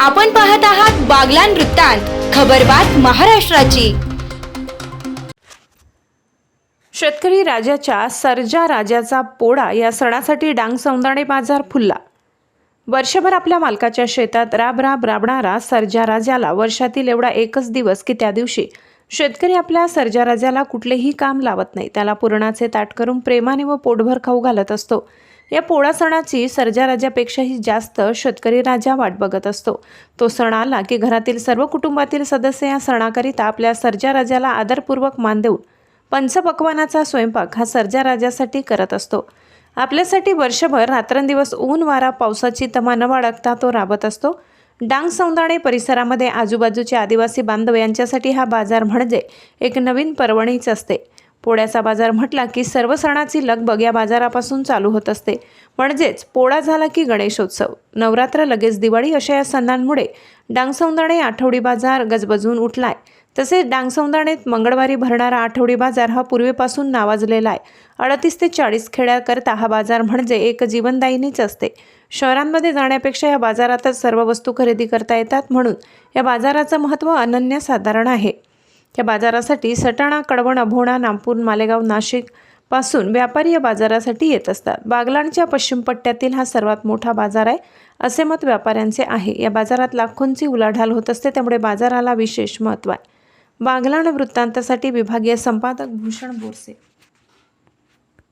आपण पाहत आहात बागलान वृत्तांत खबरबात महाराष्ट्राची. शेतकरी राजाच्या सर्जा राजाचा पोळा या सणासाठी डांग सौंदाणे बाजार फुलला. वर्षभर आपल्या मालकाच्या शेतात राब राब राबणारा सर्जा राजाला वर्षातील एवढा एकच दिवस की त्या दिवशी शेतकरी आपल्या सर्जा राजाला कुठलेही काम लावत नाही. त्याला पुरणाचे ताट करून प्रेमाने व पोटभर खाऊ घालत असतो. या पोळा सणाची सर्जा राजापेक्षाही जास्त शेतकरी राजा वाट बघत असतो. तो सण आला की घरातील सर्व कुटुंबातील सदस्य या सणाकरिता आपल्या सर्जा राजाला आदरपूर्वक मान देऊन पंचपक्वानाचा स्वयंपाक हा सर्जा राजासाठी करत असतो. आपल्यासाठी वर्षभर रात्रंदिवस ऊन वारा पावसाची तमा न बाळगता तो राबत असतो. डांग सौंदाणे परिसरामध्ये आजूबाजूचे आदिवासी बांधव यांच्यासाठी हा बाजार म्हणजे एक नवीन पर्वणीच असते. पोळ्याचा बाजार म्हटला की सर्व सणाची लगबग या बाजारापासून चालू होत असते. म्हणजेच पोळा झाला की गणेशोत्सव. नवरात्र लगेच दिवाळी अशा या सणांमुळे डांगसौंदाणे आठवडी बाजार गजबजून उठलाय. तसेच डांगसौंदाणेत मंगळवारी भरणारा आठवडी बाजार हा पूर्वीपासून नावाजलेला आहे. अडतीस ते चाळीस खेड्याकरता हा बाजार म्हणजे एक जीवनदायिनीच असते. शहरांमध्ये जाण्यापेक्षा या बाजारातच सर्व वस्तू खरेदी करता येतात म्हणून या बाजाराचं महत्त्व अनन्यसाधारण आहे. या बाजारासाठी सटाणा कडवण अभोणा नागपूर मालेगाव नाशिकपासून व्यापारी या बाजारासाठी येत असतात. बागलाणच्या पश्चिम पट्ट्यातील हा सर्वात मोठा बाजार आहे असे मत व्यापाऱ्यांचे आहे. या बाजारात लाखोंची उलाढाल होत असते त्यामुळे बाजाराला विशेष महत्त्व आहे. बागलाण वृत्तांतासाठी विभागीय संपादक भूषण बोरसे.